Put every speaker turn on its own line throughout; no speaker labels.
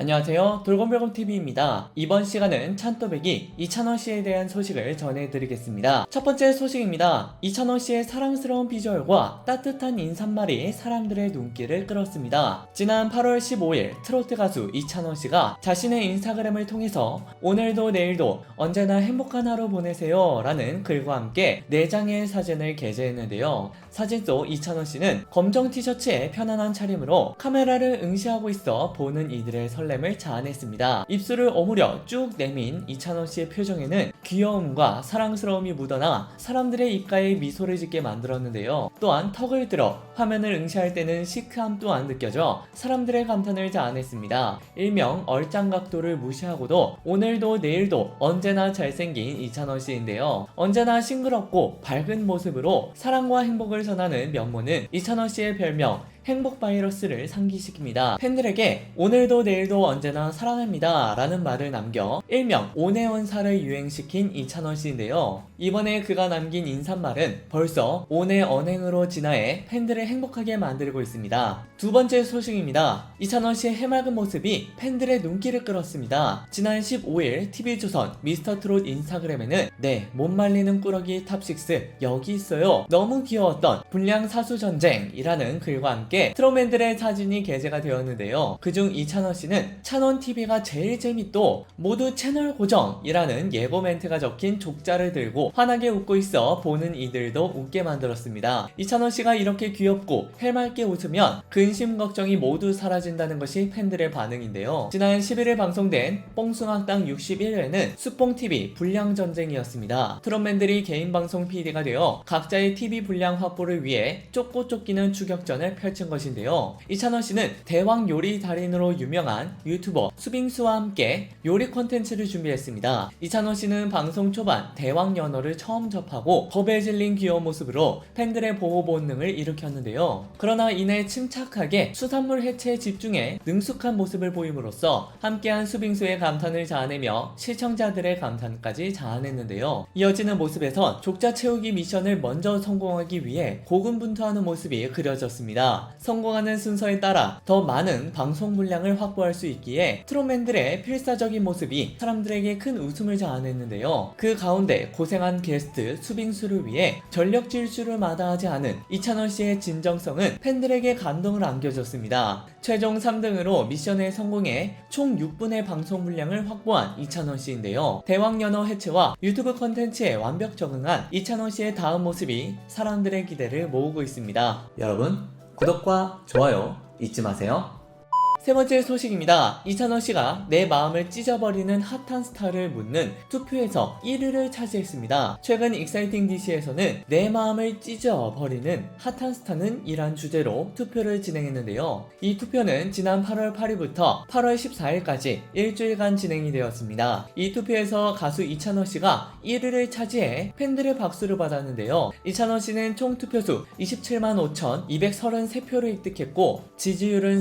안녕하세요. 돌곰별곰TV입니다. 이번 시간은 찬또배기 이찬원 씨에 대한 소식을 전해드리겠습니다. 첫 번째 소식입니다. 이찬원 씨의 사랑스러운 비주얼과 따뜻한 인사말이 사람들의 눈길을 끌었습니다. 지난 8월 15일 트로트 가수 이찬원 씨가 자신의 인스타그램을 통해서 오늘도 내일도 언제나 행복한 하루 보내세요 라는 글과 함께 4장의 사진을 게재했는데요. 사진 속 이찬원 씨는 검정 티셔츠에 편안한 차림으로 카메라를 응시하고 있어 보는 이들의 설렘 을 자아냈습니다. 입술을 오므려 쭉 내민 이찬원 씨의 표정에는 귀여움과 사랑스러움이 묻어나 사람들의 입가에 미소를 짓게 만들었는데요. 또한 턱을 들어 화면을 응시할 때는 시크함 또한 느껴져 사람들의 감탄을 자아냈습니다. 일명 얼짱 각도를 무시하고도 오늘도 내일도 언제나 잘생긴 이찬원 씨인데요. 언제나 싱그럽고 밝은 모습으로 사랑과 행복을 전하는 면모는 이찬원 씨의 별명 행복 바이러스를 상기시킵니다. 팬들에게 오늘도 내일도 언제나 사랑합니다 라는 말을 남겨 일명 온해원사를 유행시킨 이찬원 씨인데요. 이번에 그가 남긴 인사말은 벌써 온해 언행으로 진화해 팬들을 행복하게 만들고 있습니다. 두 번째 소식입니다. 이찬원 씨의 해맑은 모습이 팬들의 눈길을 끌었습니다. 지난 15일 TV조선 미스터트롯 인스타그램에는 네, 못 말리는 꾸러기 탑6 여기 있어요. 너무 귀여웠던 불량 사수 전쟁이라는 글과 함께 트롯맨들의 사진이 게재가 되었는데요. 그중 이찬원 씨는 찬원 TV가 제일 재밌도 모두 채널 고정이라는 예고 멘트가 적힌 족자를 들고 환하게 웃고 있어 보는 이들도 웃게 만들었습니다. 이찬원 씨가 이렇게 귀엽고 해맑게 웃으면 근심 걱정이 모두 사라진다는 것이 팬들의 반응인데요. 지난 11일 방송된 뽕숭악당 61회는 수뽕TV 불량 전쟁이었습니다. 트롯맨들이 개인 방송 PD가 되어 각자의 TV 분량 확보를 위해 쫓고 쫓기는 추격전을 펼친 것인데요. 이찬원 씨는 대왕 요리 달인으로 유명한 유튜버 수빙수와 함께 요리 콘텐츠를 준비했습니다. 이찬원 씨는 방송 초반 대왕 연어를 처음 접하고 겁에 질린 귀여운 모습으로 팬들의 보호 본능을 일으켰는데요. 그러나 이내 침착하게 수산물 해체에 집중해 능숙한 모습을 보임으로써 함께한 수빙수의 감탄을 자아내며 시청자들의 감탄까지 자아냈는데요. 이어지는 모습에선 족자 채우기 미션을 먼저 성공하기 위해 고군분투하는 모습이 그려졌습니다. 성공하는 순서에 따라 더 많은 방송 분량을 확보할 수 있기에 트롯맨들의 필사적인 모습이 사람들에게 큰 웃음을 자아냈는데요. 그 가운데 고생한 게스트 수빙수를 위해 전력 질주를 마다하지 않은 이찬원 씨의 진정성은 팬들에게 감동을 안겨줬습니다. 최종 3등으로 미션에 성공해 총 6분의 방송 분량을 확보한 이찬원 씨인데요. 대왕 연어 해체와 유튜브 컨텐츠에 완벽 적응한 이찬원 씨의 다음 모습이 사람들의 기대를 모으고 있습니다. 여러분, 구독과 좋아요 잊지 마세요. 세 번째 소식입니다. 이찬원 씨가 내 마음을 찢어버리는 핫한 스타를 묻는 투표에서 1위를 차지했습니다. 최근 익사이팅 DC에서는 내 마음을 찢어버리는 핫한 스타는 이란 주제로 투표를 진행했는데요. 이 투표는 지난 8월 8일부터 8월 14일까지 일주일간 진행이 되었습니다. 이 투표에서 가수 이찬원 씨가 1위를 차지해 팬들의 박수를 받았는데요. 이찬원 씨는 총 투표수 27만 5,233표를 획득했고 지지율은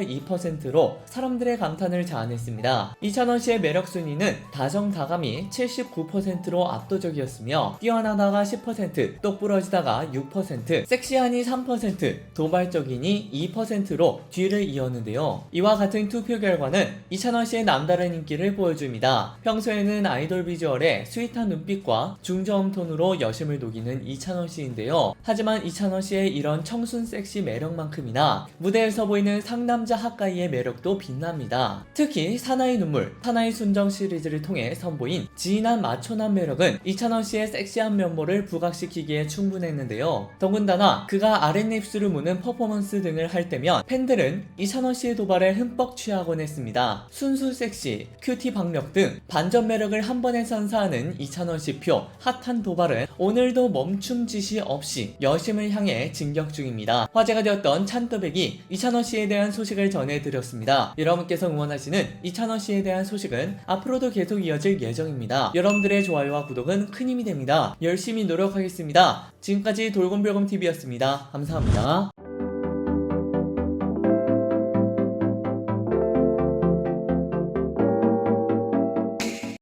47.82%로 사람들의 감탄을 자아냈습니다. 이찬원 씨의 매력 순위는 다정다감이 79%로 압도적이었으며 뛰어나다가 10%, 똑부러지다가 6%, 섹시하니 3%, 도발적이니 2%로 뒤를 이었는데요. 이와 같은 투표 결과는 이찬원 씨의 남다른 인기를 보여줍니다. 평소에는 아이돌 비주얼에 스윗한 눈빛과 중저음 톤으로 여심을 녹이는 이찬원 씨인데요. 하지만 이찬원 씨의 이런 청순 섹시 매력만큼이나 무대에서 보이는 상남자 핫가이의 매력도 빛납니다. 특히 사나이 눈물, 사나이 순정 시리즈를 통해 선보인 진한 마초남 매력은 이찬원 씨의 섹시한 면모를 부각시키기에 충분했는데요. 더군다나 그가 아랫입술을 무는 퍼포먼스 등을 할 때면 팬들은 이찬원 씨의 도발에 흠뻑 취하곤 했습니다. 순수 섹시, 큐티 박력 등 반전 매력을 한 번에 선사하는 이찬원 씨 표 핫한 도발은 오늘도 멈춤 지시 없이 여심을 향해 진격 중입니다. 화제가 되었던 찬또백이 이찬원 씨에 대한 소식을 전해드렸습니다. 여러분께서 응원하시는 이찬원 씨에 대한 소식은 앞으로도 계속 이어질 예정입니다. 여러분들의 좋아요와 구독은 큰 힘이 됩니다. 열심히 노력하겠습니다. 지금까지 돌곰별곰TV였습니다. 감사합니다.